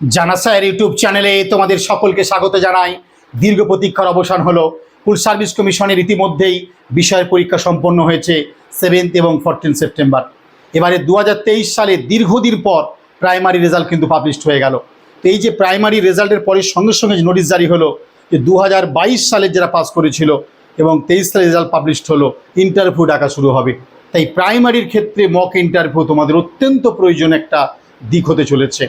জানা sir, YouTube চ্যানেলে তোমাদের সকলকে স্বাগত জানাই। দীর্ঘ প্রতীক্ষার অবসান হলো। ফুল সার্ভিস কমিশনের ইতিমধ্যেই বিষয়ের পরীক্ষা সম্পন্ন হয়েছে সেভেন্থ এবং ফোরটিন সেপ্টেম্বর। এবারে দু হাজার তেইশ সালে দীর্ঘদিন পর প্রাইমারি রেজাল্ট কিন্তু পাবলিশড হয়ে গেল। তো এই যে প্রাইমারি রেজাল্টের পরে সঙ্গে সঙ্গে নোটিশ জারি হলো যে দু সালের যারা পাস করেছিল এবং তেইশ সালে রেজাল্ট পাবলিশড হলো, ইন্টারভিউ ডাকা শুরু হবে। তাই প্রাইমারির ক্ষেত্রে মক ইন্টারভিউ তোমাদের অত্যন্ত প্রয়োজন একটা দিক হতে চলেছে।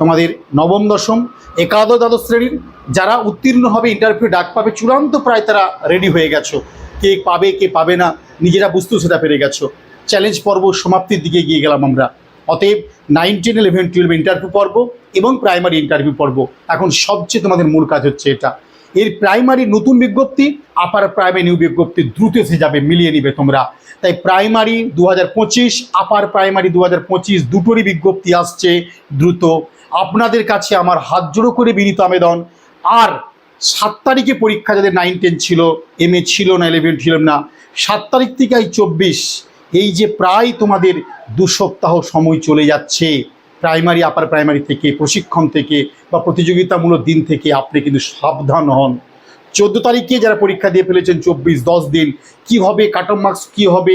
তোমাদের নবম, দশম, একাদশ, দ্বাদশ শ্রেণির যারা উত্তীর্ণ হবে ইন্টারভিউ ডাক পাবে, চূড়ান্ত প্রায় তারা রেডি হয়ে গেছো। কে পাবে কে পাবে না, নিজেরা বুঝতেও সেটা পেরে গেছো। চ্যালেঞ্জ পর্ব সমাপ্তির দিকে গিয়ে গেলাম আমরা। অতএব nine ten eleven twelve interview পর্ব এবং প্রাইমারি ইন্টারভিউ পর্ব। এখন সবচেয়ে তোমাদের মূল কাজ হচ্ছে এটা। এর প্রাইমারি নতুন বিজ্ঞপ্তি আপার প্রাইমারি নিউ বিজ্ঞপ্তি দ্রুত এসে যাবে, মিলিয়ে নিবে তোমরা। তাই প্রাইমারি দু হাজার পঁচিশ আপার প্রাইমারি দু হাজার পঁচিশ দুটোরই বিজ্ঞপ্তি আসছে দ্রুত। আপনাদের কাছে আমার হাত জোড়ো করে বিনীত আবেদন। আর সাত তারিখে পরীক্ষা যাদের নাইন টেন ছিল এম ছিল না ইলেভেন ছিল না, সাত তারিখ থেকে এই চব্বিশ, এই যে প্রায় তোমাদের দু সপ্তাহ সময় চলে যাচ্ছে প্রাইমারি আপার প্রাইমারি থেকে, প্রশিক্ষণ থেকে বা প্রতিযোগিতামূলক দিন থেকে আপনি কিন্তু সাবধান হন। চোদ্দ তারিখে যারা পরীক্ষা দিয়ে ফেলেছেন, চব্বিশ, দশ দিন, কি হবে কাট মার্কস কী হবে?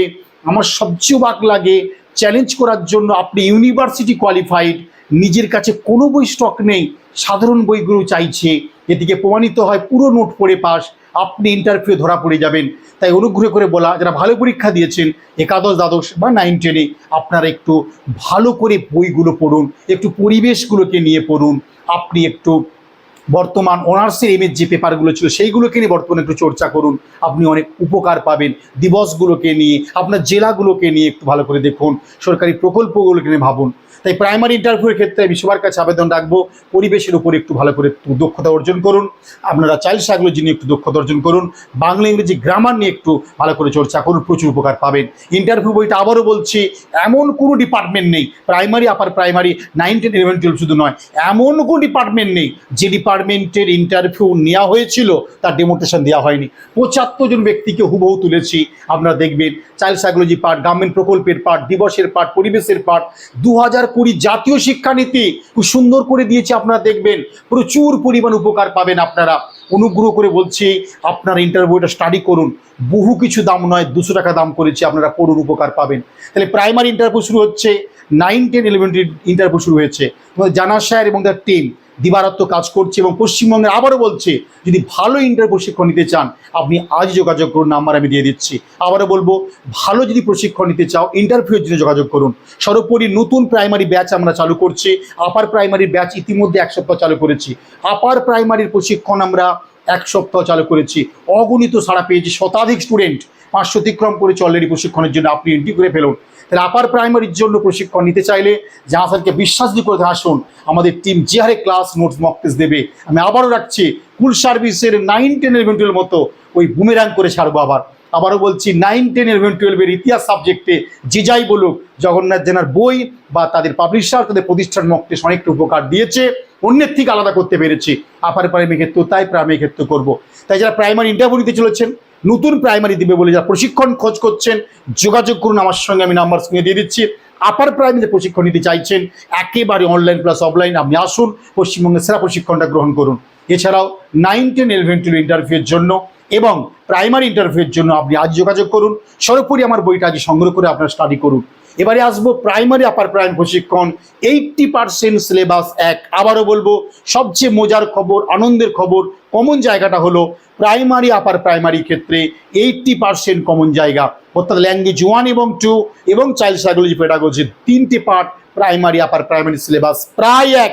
আমার সবচেয়ে বাক লাগে চ্যালেঞ্জ করার জন্য আপনি ইউনিভার্সিটি কোয়ালিফাইড নিজের কাছে কোনো বই স্টক নেই, সাধারণ বইগুলো চাইছে এদিকে প্রমাণিত হয় পুরো নোট পড়ে পাস, আপনি ইন্টারভিউ ধরা পড়ে যাবেন। তাই অনুগ্রহ করে বলা, যারা ভালো পরীক্ষা দিয়েছেন, একাদশ, দ্বাদশ বা নাইন টেনে আপনারা একটু ভালো করে বইগুলো পড়ুন, একটু পরিবেশগুলোকে নিয়ে পড়ুন, আপনি একটু বর্তমান অনার্সের এমের যে পেপারগুলো ছিল, সেইগুলোকে নিয়ে বর্তমানে একটু চর্চা করুন। আপনি অনেক উপকার পাবেন দিবসগুলোকে নিয়ে, আপনার জেলাগুলোকে নিয়ে একটু ভালো করে দেখুন, সরকারি প্রকল্পগুলোকে নিয়ে ভাবুন। তাই প্রাইমারি ইন্টারভিউর ক্ষেত্রে আমি সবার কাছে আবেদন রাখব, পরিবেশের উপর একটু ভালো করে দক্ষতা অর্জন করুন, আপনারা চাইল্ড সাইকোলজি নিয়ে একটু দক্ষতা অর্জন করুন, বাংলা, ইংরেজি গ্রামার নিয়ে একটু ভালো করে চর্চা করুন, প্রচুর উপকার পাবেন। ইন্টারভিউ বইটা আবারও বলছি, এমন কোনো ডিপার্টমেন্ট নেই primary upper primary nine ten eleven twelve শুধু নয়, এমন কোনো ডিপার্টমেন্ট নেই, যে ডিপার্টমেন্টের ইন্টারভিউ নেওয়া হয়েছিল, তার ডেমোটেশন দেওয়া হয়নি। পঁচাত্তর জন ব্যক্তিকে হুবহু তুলেছি, আপনারা দেখবেন। চাইল্ড সাইকোলজি পার্ট গভর্নমেন্ট প্রকল্পের পার্ট দিবসের পার্ট পরিবেশের পার্ট দু হাজার কুড়ি জাতীয় শিক্ষানীতি খুব সুন্দর করে দিয়েছে, আপনারা দেখবেন। প্রচুর পরিমাণ উপকার পাবেন আপনারা। অনুগ্রহ করে বলছি, আপনারা ইন্টারভিউটা স্টাডি করুন। বহু কিছু দাম নয়, দুশো টাকা দাম করেছে, আপনারা পড়ুন উপকার পাবেন। তাহলে প্রাইমারি ইন্টারভিউ শুরু হচ্ছে নাইন টেন ইলেভেন ইন্টারভিউ শুরু হয়েছে। জানা স্যার এবং তার টিম দিবারাত্ম কাজ করছে এবং পশ্চিমবঙ্গে আবারও বলছে, যদি ভালো ইন্টার প্রশিক্ষণ নিতে চান, আপনি আজ যোগাযোগ করুন, নাম্বার আমি দিয়ে দিচ্ছি। আবারও বলব, ভালো যদি প্রশিক্ষণ নিতে চাও ইন্টারভিউর জন্য যোগাযোগ করুন। সর্বোপরি নতুন প্রাইমারি ব্যাচ আমরা চালু করছি আপার প্রাইমারি ব্যাচ ইতিমধ্যে এক সপ্তাহ চালু করেছি। আপার প্রাইমারির প্রশিক্ষণ আমরা এক সপ্তাহ চালু করেছি। অগণিত সাড়া পেয়েছি, শতাধিক স্টুডেন্ট পাঁচশো অতিক্রম করেছে অলরেডি প্রশিক্ষণের জন্য। আপনি এন্ট্রি করে ফেলুন। তাহলে আপার প্রাইমারির জন্য প্রশিক্ষণ নিতে চাইলে জাহাজ স্যারকে বিশ্বাস দিয়ে করে আসুন, আমাদের টিম যে হারে ক্লাস নোটস মক টেস্ট দেবে। আমি আবারও রাখছি, কুল সার্ভিসের নাইন টেন ইলেভেন টুয়েলভ মতো ওই বুমেরাং করে ছাড়বো আবার। আবারও বলছি নাইন টেন ইলেভেন টুয়েলভের ইতিহাস সাবজেক্টে যে যাই বলুক, জগন্নাথ জেনার বই বা তাদের পাবলিশার তাদের প্রতিষ্ঠান মক টেস্ট অনেকটা উপকার দিয়েছে। অন্যের থেকে আলাদা করতে পেরেছি। আপার প্রাইমারি ক্ষেত্রে তাই প্রাইমারি ক্ষেত্রে করব। তাই যারা প্রাইমারি ইন্টারভিউ নিতে চলেছেন নতুন প্রাইমারি দিবে বলে যারা প্রশিক্ষণ খোঁজ করছেন, যোগাযোগ করুন আমার সঙ্গে, আমি নাম্বার স্ক্রিনে দিয়ে দিচ্ছি। আপার প্রাইমারি প্রশিক্ষণ নিতে চাইছেন, একেবারে অনলাইন প্লাস অফলাইন আপনি আসুন, পশ্চিমবঙ্গের সেরা প্রশিক্ষণটা গ্রহণ করুন। এছাড়াও নাইন টেন ইলেভেন টুয়েলভ ইন্টারভিউয়ের জন্য এবং প্রাইমারি ইন্টারভিউয়ের জন্য আপনি আজ যোগাযোগ করুন। সর্বোপরি আমার বইটা আজ সংগ্রহ করে আপনার স্টাডি করুন। এবারে আসব প্রাইমারি আপার প্রাইমারি প্রশিক্ষণ। এইটটি পার্সেন্ট সিলেবাস এক। আবারও বলব, সবচেয়ে মজার খবর, আনন্দের খবর কমন জায়গাটা হলো প্রাইমারি আপার প্রাইমারি ক্ষেত্রে এইটটি পার্সেন্ট কমন জায়গা। অর্থাৎ ল্যাঙ্গুয়েজ ওয়ান এবং টু এবং চাইল্ড সাইকোলজি পেডাগোজি তিনটে part primary upper primary syllabus প্রায় এক।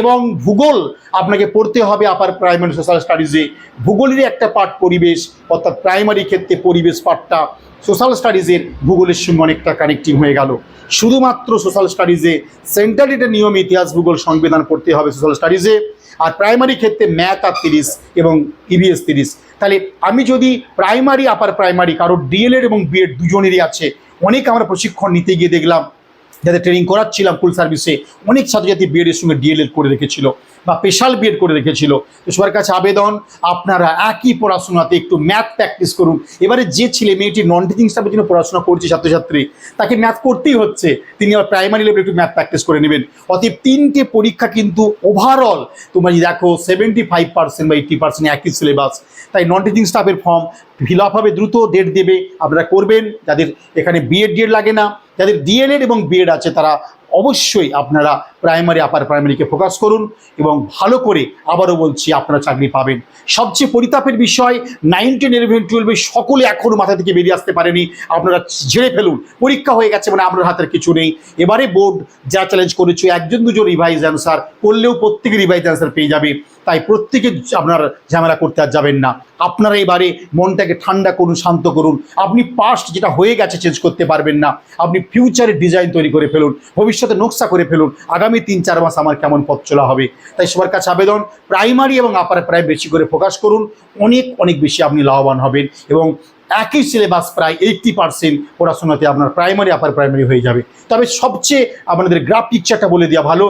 এবং ভূগোল আপনাকে পড়তে হবে আপার প্রাইমারি সোশ্যাল স্টাডিজে ভূগোলেরই একটা পার্ট পরিবেশ, অর্থাৎ প্রাইমারি ক্ষেত্রে পরিবেশ পার্টটা সোশ্যাল স্টাডিজের ভূগোলের সঙ্গে অনেকটা কানেক্টিং হয়ে গেল। শুধুমাত্র সোশ্যাল স্টাডিজে সেন্ট্রাল নিয়ম, ইতিহাস, ভূগোল সংবিধান পড়তে হবে সোশ্যাল স্টাডিজে আর প্রাইমারি ক্ষেত্রে ম্যাথ আর তিরিশ এবং ইভিএস তিরিশ। তাহলে আমি যদি প্রাইমারি আপার প্রাইমারি কারও ডিএলএড এবং বিএড দুজনেরই আছে, অনেক আমরা প্রশিক্ষণ নিতে গিয়ে দেখলাম যাদের ট্রেনিং করাচ্ছিলাম ফুল সার্ভিসে অনেক ছাত্রছাত্রী বিএডের সঙ্গে ডিএলএড করে রেখেছিল বা স্পেশাল বিএড করে রেখেছিল। তো সবার কাছে আবেদন, আপনারা একই পড়াশোনাতে একটু ম্যাথ প্র্যাকটিস করুন। এবারে যে ছেলে মেয়েটি নন টিচিং স্টাফের জন্য পড়াশোনা করছে ছাত্রছাত্রী, তাকে ম্যাথ করতেই হচ্ছে। তিনি আবার প্রাইমারি লেভেলে একটু ম্যাথ প্র্যাকটিস করে নেবেন। অতএব তিনটে পরীক্ষা কিন্তু ওভারঅল তোমরা যদি দেখো সেভেন্টি ফাইভ পার্সেন্ট বা এইট্টি পার্সেন্ট একই সিলেবাস তাই নন টিচিং স্টাফের ফর্ম ফিল আপ হবে, দ্রুত ডেট দেবে। আপনারা করবেন, যাদের এখানে বিএড ডিএড লাগে না যাদের ডিএনএড এবং বিএড আছে তারা অবশ্যই আপনারা প্রাইমারি আপার প্রাইমারিকে ফোকাস করুন এবং ভালো করে আবারও বলছি, আপনারা চাকরি পাবেন। সবচেয়ে পরিতাপের বিষয় নাইন টেন ইলেভেন টুয়েলভে সকলে এখনও মাথা থেকে বেরিয়ে আসতে পারেনি। আপনারা ঝেড়ে ফেলুন। পরীক্ষা হয়ে গেছে মানে আপনার হাতের কিছু নেই। এবারে বোর্ড যা চ্যালেঞ্জ করেছে, একজন দুজন রিভাইজ অ্যান্সার করলেও প্রত্যেকে রিভাইজ অ্যান্সার পেয়ে যাবে। তাই প্রত্যেকে আপনার ঝামেলা করতে আর যাবেন না। আপনারা এবারে মনটাকে ঠান্ডা করুন, শান্ত করুন। আপনি পাস্ট যেটা হয়ে গেছে চেঞ্জ করতে পারবেন না। আপনি ফিউচারের ডিজাইন তৈরি করে ফেলুন। ভবিষ্যতে নকশা করে ফেলুন। আগামী তিন, চার মাস আমার কেমন পথ চলা হবে? তাই সবার কাছে আবেদন। প্রাইমারি এবং আপার প্রায় বেশি করে ফোকাস করুন। অনেক অনেক বেশি আপনি লাভবান হবেন এবং একই সিলেবাস প্রায় এইট্টি পার্সেন্ট পড়াশোনাতে আপনার প্রাইমারি আপার প্রাইমারি হয়ে যাবে। তবে সবচেয়ে আপনাদের গ্রাফ পিকচারটা বলে দেওয়া ভালো,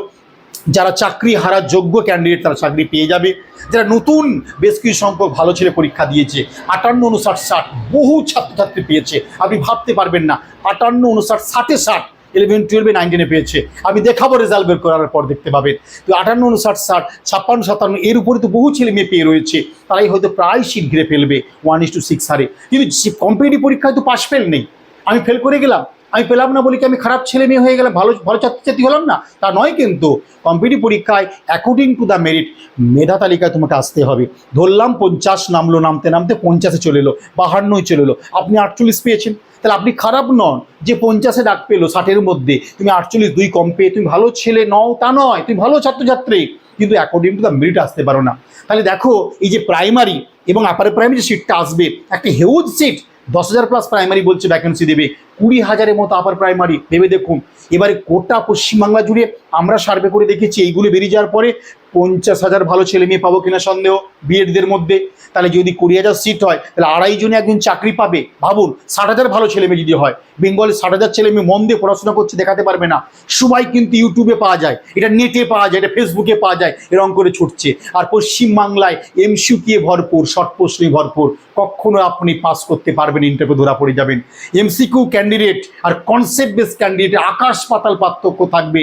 যারা চাকরি হারার যোগ্য ক্যান্ডিডেট তারা চাকরি পেয়ে যাবে। যারা নতুন, বেশ কিছু সংখ্যক ভালো ছেলে পরীক্ষা দিয়েছে, আটান্ন, উনষাট, ষাট, বহু ছাত্রছাত্রী পেয়েছে, আপনি ভাবতে পারবেন না। আটান্ন, উনষাট, ষাটে ষাট ইলেভেন, টুয়েলভে নাইনটিনে পেয়েছে। আমি দেখাবো রেজাল্ট বের করার পর দেখতে পাবেন। তো আটান্ন, উনষাট, ষাট, ছাপ্পান্ন, সাতান্ন, এর উপরে তো বহু ছেলে মেয়ে পেয়ে রয়েছে। তারাই হয়তো প্রায় সিট ঘিরে ফেলবে ওয়ান ইস টু সিক্স হারে। কিন্তু কম্পিটিভ পরীক্ষায় তো পাশ ফেল নেই। আমি ফেল করে গেলাম। আমি পেলাম না বলি কি আমি খারাপ ছেলে মেয়ে হয়ে গেলাম? ভালো ভালো ছাত্রছাত্রী হলাম না? তা নয় কিন্তু কম্পিটিভ পরীক্ষায় অ্যাকর্ডিং টু দ্য মেরিট মেধা তালিকায় তোমাকে আসতে হবে। ধরলাম পঞ্চাশ নামলো, নামতে নামতে পঞ্চাশে চলে এলো, বাহান্নই চলে এলো। আপনি আটচল্লিশ পেয়েছেন। তাহলে আপনি খারাপ নন যে পঞ্চাশে ডাক পেল ষাটের মধ্যে। তুমি আটচল্লিশ দুই কম পেয়ে, তুমি ভালো ছেলে নও তা নয়, তুমি ভালো ছাত্রছাত্রী। কিন্তু অ্যাকর্ডিং টু দ্য মেরিট আসতে পারো না। তাহলে দেখো, এই যে প্রাইমারি এবং আপার প্রাইমারি যে সিটটা আসবে, একটা হিউজ সিট দশ হাজার প্লাস প্রাইমারি বলছে ভ্যাকেন্সি দেবে, কুড়ি হাজারের মতো আপার প্রাইমারি ভেবে দেখুন। এবারে গোটা পশ্চিমবাংলা জুড়ে আমরা সার্ভে করে দেখেছি, এইগুলো বেরিয়ে যাওয়ার পরে পঞ্চাশ হাজার ভালো ছেলে মেয়ে পাবো কিনা সন্দেহ, বিএডদের মধ্যে। তাহলে যদি কুড়ি হাজার সিট হয়, তাহলে আড়াই জনে একজন চাকরি পাবে। ভাবুন, ষাট হাজার ভালো ছেলে মেয়ে যদি হয়, বেঙ্গলে ষাট হাজার ছেলে মেয়ে মন দিয়ে পড়াশোনা করছে, দেখাতে পারবে না। সবাই কিন্তু ইউটিউবে পাওয়া যায়, এটা নেটে পাওয়া যায়, এটা ফেসবুকে পাওয়া যায়, এরকম করে ছুটছে। আর পশ্চিমবাংলায় এমসিউকিয়ে ভরপুর শর্ট প্রশ্নে ভরপুর, কখনো আপনি পাস করতে পারবেন ইন্টারভিউ ধরা পড়ে যাবেন। এমসিকিউ ক্যান্ডিডেট আর কনসেপ্ট বেস ক্যান্ডিডেট আকাশ পাতাল পার্থক্য থাকবে।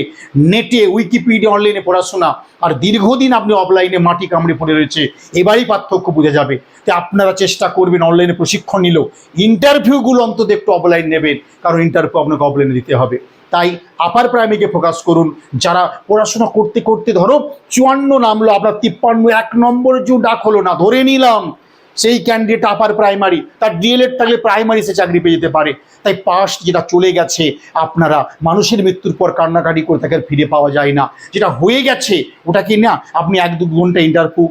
নেটে উইকিপিডিয়া অনলাইনে পড়াশোনা, আর দীর্ঘদিন আপনি অফলাইনে মাটি কামড়ে পড়ে রয়েছে, এবারই পার্থক্য বোঝা যাবে। তো আপনারা চেষ্টা করবেন অনলাইনে প্রশিক্ষণ নিলেও ইন্টারভিউগুলো অন্তত একটু অফলাইন নেবেন, কারণ ইন্টারভিউ আপনাকে অফলাইনে দিতে হবে। তাই আপার প্রাইমারিকে ফোকাস করুন। যারা পড়াশোনা করতে করতে ধরো চুয়ান্ন নামলো, আপনার তিপ্পান্ন, এক নম্বর যে ডাক হলো না, ধরে নিলাম সেই ক্যান্ডিডেট আপার প্রাইমারি তার ডিএলএড থাকলে প্রাইমারি সে চাকরি পেয়ে যেতে পারে। তাই পাস যেটা চলে গেছে, আপনারা মানুষের মৃত্যুর পর কান্নাকাটি করে তাকে ফিরে পাওয়া যায় না। যেটা হয়ে গেছে, ওটা কি না? আপনি এক দু ঘণ্টা ইন্টারভিউ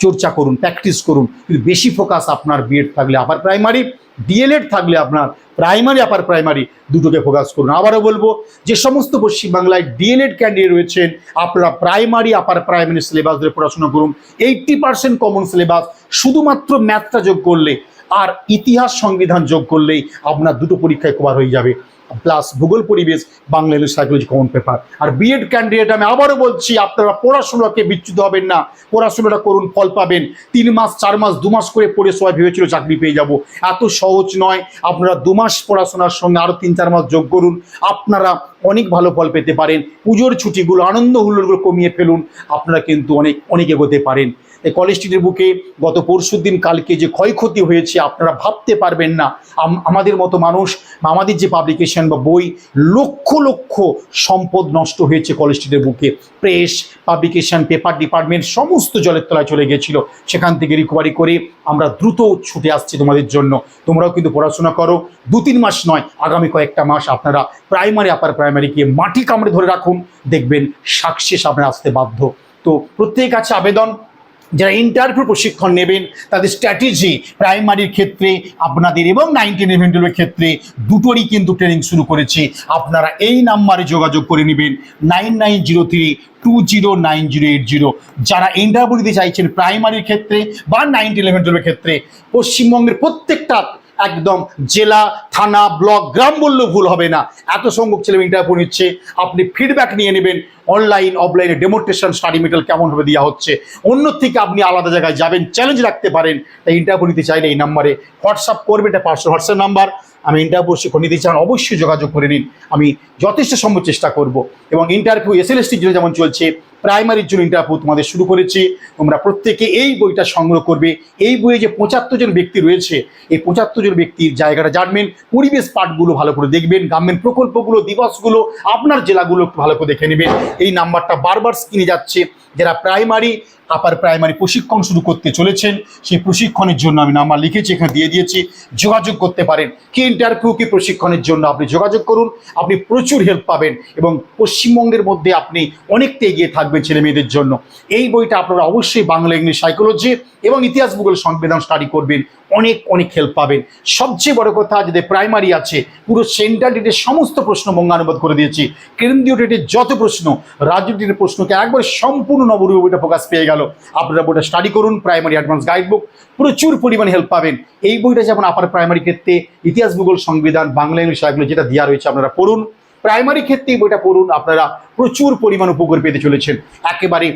চর্চা করুন প্র্যাকটিস করুন। কিন্তু বেশি ফোকাস আপনার বিএড থাকলে আপার প্রাইমারি ডিএলএড থাকলে আপনার প্রাইমারি আপার প্রাইমারি দুটোকে ফোকাস করুন। আবারও বলব, যে সমস্ত পশ্চিমবাংলায় ডিএলএড ক্যান্ডিডেট রয়েছেন, আপনারা প্রাইমারি আপার প্রাইমারি সিলেবাস ধরে পড়াশোনা করুন। এইট্টি পার্সেন্ট কমন সিলেবাস শুধুমাত্র ম্যাথটা যোগ করলে আর ইতিহাস সংবিধান যোগ করলেই আপনার দুটো পরীক্ষায় কভার হয়ে যাবে। প্লাস ভূগোল পরিবেশ, বাংলা সাইকোলজি কমন পেপার আর বিএড ক্যান্ডিডেট আমি আবারও বলছি, আপনারা পড়াশোনাকে বিচ্যুত হবেন না। পড়াশোনাটা করুন, ফল পাবেন। তিন মাস, চার মাস, দু মাস করে পড়ে সবাই ভেবেছিল চাকরি পেয়ে যাব। এত সহজ নয়, আপনারা দু মাস পড়াশোনার সঙ্গে আরও তিন, চার মাস যোগ করুন। আপনারা অনেক ভালো ফল পেতে পারেন। পুজোর ছুটিগুলো, আনন্দ হুল্লোড়গুলো কমিয়ে ফেলুন। আপনারা কিন্তু অনেক অনেক এগোতে পারেন। এই কলেজ স্ট্রিটের বুকে গত পরশু দিন কালকে যে ক্ষয়ক্ষতি হয়েছে, আপনারা ভাবতে পারবেন না। আমাদের মতো মানুষ, আমাদের যে পাবলিকেশন বা বই, লক্ষ লক্ষ সম্পদ নষ্ট হয়েছে কলেজ স্ট্রিটের বুকে প্রেস পাবলিকেশন পেপার ডিপার্টমেন্ট সমস্ত জলের তলায় চলে গেছিল। সেখান থেকে রিকভারি করে আমরা দ্রুত ছুটে আসছি তোমাদের জন্য। তোমরাও কিন্তু পড়াশোনা করো। দু তিন মাস নয়, আগামী কয়েকটা মাস আপনারা প্রাইমারি আপার প্রাইমারিকে মাটি কামড়ে ধরে রাখুন। দেখবেন সাকসেস আপনারা আসতে বাধ্য। তো প্রত্যেক কাছে আবেদন। যারা ইন্টারভিউ প্রশিক্ষণ নেবেন, তাদের স্ট্র্যাটেজি প্রাইমারির ক্ষেত্রে আপনাদের এবং নাইনটিন ইভেন্টের ক্ষেত্রে দুটোরই কিন্তু ট্রেনিং শুরু করেছে। আপনারা এই নাম্বারে যোগাযোগ করে নেবেন nine nine zero three two zero nine zero eight zero যারা ইন্টারভিউ দিতে চাইছেন প্রাইমারির ক্ষেত্রে বা নাইনটিন ইলেভেন টুয়েলভের ক্ষেত্রে, পশ্চিমবঙ্গের প্রত্যেকটা একদম জেলা, থানা, ব্লক, গ্রাম বললেও ভুল হবে না। এত সংখ্যক ছেলে ইন্টারভিউ নিচ্ছে, আপনি ফিডব্যাক নিয়ে নেবেন। অনলাইন অফলাইনে ডেমোস্ট্রেশন স্টাডি মেটেরিয়াল কেমনভাবে দেওয়া হচ্ছে? অন্য থেকে আপনি আলাদা জায়গায় যাবেন চ্যালেঞ্জ রাখতে পারেন। তাই ইন্টারভিউ নিতে চাইলে এই নাম্বারে হোয়াটসঅ্যাপ করবে, এটা পার্সোনাল হোয়াটসঅ্যাপ নাম্বার আমি ইন্টারভিউ প্রশিক্ষণ নিতে চান, অবশ্যই যোগাযোগ করে নিন। আমি যথেষ্ট সম্ভব চেষ্টা করব। এবং ইন্টারভিউ এস এল এসটির জন্য যেমন চলছে প্রাইমারির জন্য ইন্টারভিউ তোমাদের শুরু করেছি। তোমরা প্রত্যেকে এই বইটা সংগ্রহ করবে। এই বইয়ে যে পঁচাত্তর জন ব্যক্তি রয়েছে, এই পঁচাত্তর জন ব্যক্তির জায়গাটা জানবেন। পরিবেশ পাঠগুলো ভালো করে দেখবেন। গভর্নমেন্ট প্রকল্পগুলো, দিবসগুলো, আপনার জেলাগুলো ভালো করে দেখে নেবেন। এই নাম্বারটা বারবার স্ক্রিনে যাচ্ছে। যারা প্রাইমারি আপার প্রাইমারি প্রশিক্ষণ শুরু করতে চলেছেন, সেই প্রশিক্ষণের জন্য আমি নাম্বার লিখেছি, এখানে দিয়ে দিয়েছি, যোগাযোগ করতে পারেন। কি ইন্টারভিউ কি প্রশিক্ষণের জন্য আপনি যোগাযোগ করুন, আপনি প্রচুর হেল্প পাবেন এবং পশ্চিমবঙ্গের মধ্যে আপনি অনেকটা এগিয়ে থাকবেন ছেলে মেয়েদের জন্য। এই বইটা আপনারা অবশ্যই বাংলা ইংলিশ সাইকোলজি এবং ইতিহাস ভূগোল সংবিধান স্টাডি করবেন। অনেক অনেক হেল্প পাবেন। সবচেয়ে বড় কথা যদি প্রাইমারি আছে, পুরো সেন্ট্রাল ডেটের সমস্ত প্রশ্ন বঙ্গানুবাদ করে দিয়েছি। কেন্দ্রীয় ডেটের যত প্রশ্ন, রাজ্য ডেটের প্রশ্নকে একবার সম্পূর্ণ নবরূপে বইটা ফোকাস পেয়ে গেল। আপনারা বইটা স্টাডি করুন প্রাইমারি অ্যাডভান্স গাইড বুক প্রচুর পরিমাণে হেল্প পাবেন। এই বইটা যেমন আপার প্রাইমারি ক্ষেত্রে, ইতিহাস ভূগোল সংবিধান, বাংলা ইংলিশ যেটা দেওয়া রয়েছে আপনারা পড়ুন। প্রাইমারি ক্ষেত্রে বইটা পড়ুন, আপনারা প্রচুর পরিমাণ উপকার পেতে চলেছেন। একেবারে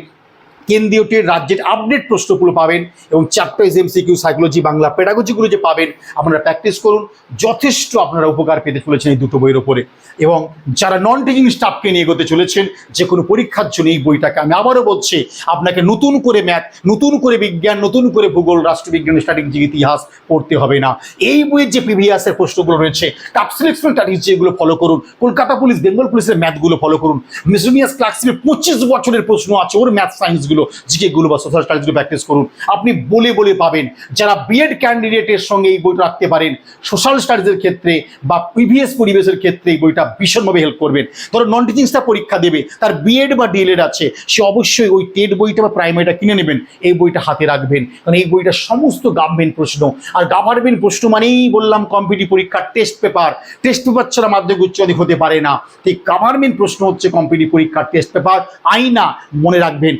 কেন্দ্রীয় টেট রাজ্যের আপডেট প্রশ্নগুলো পাবেন এবং চ্যাপ্টার এমসিকিউ সাইকোলজি বাংলা পেডাগজিগুলো যে পাবেন, আপনারা প্র্যাকটিস করুন। যথেষ্ট আপনারা উপকার পেতে চলেছেন এই দুটো বইয়ের ওপরে। এবং যারা নন টিচিং স্টাফকে নিয়ে এগোতে চলেছেন, যে কোনো পরীক্ষার জন্য এই বইটাকে আমি আবারও বলছি, আপনাকে নতুন করে ম্যাথ নতুন করে বিজ্ঞান, নতুন করে ভূগোল, রাষ্ট্রবিজ্ঞান স্ট্র্যাটেজিক ইতিহাস পড়তে হবে না। এই বইয়ের যে প্রিভিয়াসের প্রশ্নগুলো রয়েছে টাপ সিলেকশন স্ট্র্যাটেজি যেগুলো ফলো করুন, কলকাতা পুলিশ বেঙ্গল পুলিশের ম্যাথগুলো ফলো করুন। মিসুনিয়াস ক্লাসিমের পঁচিশ বছরের প্রশ্ন আছে, ওর ম্যাথ সায়েন্সগুলো জিকেগুলো বা সোশ্যাল স্টাডিজগুলো প্র্যাকটিস করুন। আপনি বলে বলে পাবেন, যারা বিএড ক্যান্ডিডেটের সঙ্গে এই বইটা রাখতে পারেন সোশ্যাল স্টাডিজের ক্ষেত্রে বা প্রিভিয়াস পরিবেশের ক্ষেত্রে এই বইটা ভীষণভাবে হেল্প করবেন। ধরো নন টিচিং স্টাফ পরীক্ষা দেবে, তার বিএড বা ডিএলএড আছে, সে অবশ্যই ওই টেট বইটা বা প্রাইমারিটা কিনে নেবেন, এই বইটা হাতে রাখবেন। কারণ এই বইটা সমস্ত গভর্নমেন্ট প্রশ্ন। আর গভর্নমেন্ট প্রশ্ন মানেই বললাম কম্পিটিভ পরীক্ষার টেস্ট পেপার টেস্ট পেপার ছাড়া মাধ্যমিক, উচ্চ মাধ্যমিক হতে পারে না। ঠিক গভর্নমেন্ট প্রশ্ন হচ্ছে কম্পিটিভ পরীক্ষার টেস্ট পেপার আইনা মনে রাখবেন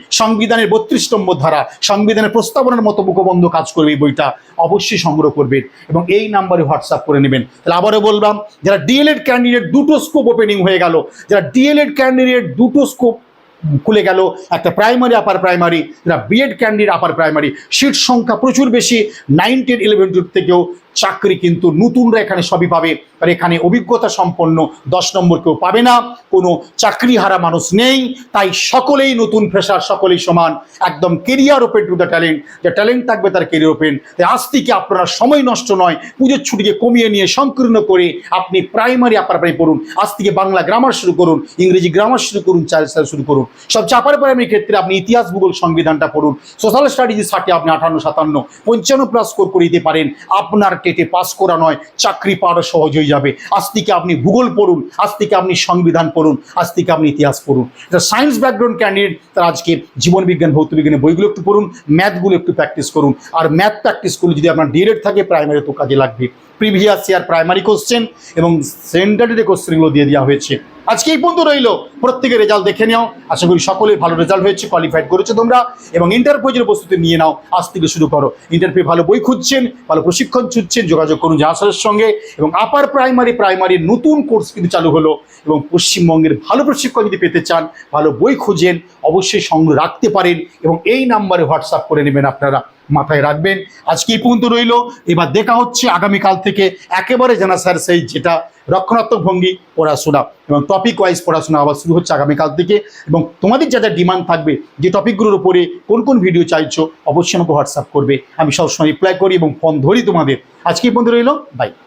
সংবিধানের বত্রিশ নম্বর ধারা, সংবিধানের প্রস্তাবনার মতো মুখবন্ধ কাজ করবে এই বইটা, অবশ্যই সংগ্রহ করবেন এবং এই নাম্বারে হোয়াটসঅ্যাপ করে নেবেন। তাহলে আবারও বললাম, যারা ডিএলএড ক্যান্ডিডেট দুটো স্কোপ ওপেনিং হয়ে গেল, যারা ডিএলএড ক্যান্ডিডেট দুটো স্কোপ খুলে গেল, একটা প্রাইমারি আপার প্রাইমারি যারা BEd candidate upper primary seat সংখ্যা প্রচুর বেশি নাইন টেন ইলেভেন টুর থেকেও চাকরি কিন্তু নতুনরা এখানে সবই পাবে। আর এখানে অভিজ্ঞতা সম্পন্ন দশ নম্বর কেউ পাবে না। কোনো চাকরি হারা মানুষ নেই। তাই সকলেই নতুন ফ্রেশার, সকলেই সমান। একদম career open to the talent যে ট্যালেন্ট থাকবে তার কেরিয়ার ওপেন তাই আজ থেকে আপনারা সময় নষ্ট নয়। পুজোর ছুটিকে কমিয়ে নিয়ে সংকীর্ণ করে আপনি প্রাইমারি আপার প্রাইমারি পড়ুন। আজ থেকে বাংলা গ্রামার শুরু করুন। ইংরেজি গ্রামার শুরু করুন সায়েন্স শুরু করুন। সব চাপার প্রাইমারি ক্ষেত্রে আপনি ইতিহাস, ভূগোল, সংবিধানটা পড়ুন। সোশ্যাল স্টাডিজ ষাটে আপনি আঠান্ন সাতান্ন, পঞ্চান্ন প্লাস স্কোর করে দিতে পারেন। আপনার টেটে পাস করা নয়, চাকরি পাওয়া সহজ হয়ে যাবে। আজ থেকে আপনি ভূগোল পড়ুন, আজ থেকে আপনি সংবিধান পড়ুন, আজ থেকে আপনি ইতিহাস পড়ুন। সায়েন্স ব্যাকগ্রাউন্ড ক্যান্ডিডেট তারা আজকে জীবনবিজ্ঞান ভৌতবিজ্ঞানের বইগুলো একটু পড়ুন ম্যাথগুলো একটু প্র্যাকটিস করুন। আর ম্যাথ প্র্যাকটিস করলে যদি আপনার ডিএড থাকে প্রাইমারি তো কাজে লাগবে। প্রিভিয়াস ইয়ার প্রাইমারি কোশ্চেন এবং সেন্টারের কোশ্চেনগুলো দিয়ে দেওয়া হয়েছে। আজকে এই পর্যন্ত রইল। প্রত্যেকের রেজাল্ট দেখে নাও। আশা করি সকলের ভালো রেজাল্ট হয়েছে, কোয়ালিফাইড করেছ তোমরা। এবং ইন্টারভিউজের প্রস্তুতি নিয়ে নাও। আজ থেকে শুরু করো। ইন্টারভিউ ভালো বই খুঁজছেন, ভালো প্রশিক্ষণ ছুটছেন যোগাযোগ করুন জাহাজের সঙ্গে। এবং আপার প্রাইমারি, প্রাইমারির নতুন কোর্স কিন্তু চালু হলো। এবং পশ্চিমবঙ্গের ভালো প্রশিক্ষণ যদি পেতে চান, ভালো বই খুঁজেন, অবশ্যই সংগ্রহ রাখতে পারেন। এবং এই নাম্বারে হোয়াটসঅ্যাপ করে নেবেন আপনারা। মাথায় রাখবেন। আজকে এই পর্যন্ত রইল। এবার দেখা হচ্ছে আগামীকাল থেকে। একেবারে জানা স্যার সেই যেটা রক্ষণাত্মক ভঙ্গি পড়াশোনা এবং টপিক ওয়াইজ পড়াশোনা আবার শুরু হচ্ছে আগামীকাল থেকে। এবং তোমাদের যা ডিমান্ড থাকবে, যে টপিকগুলোর উপরে কোন কোন ভিডিও চাইছো, অবশ্যই আমাকে হোয়াটসঅ্যাপ করবে। আমি সবসময় রিপ্লাই করি এবং ফোন ধরি তোমাদের। আজকে পর্যন্ত রইল। বাই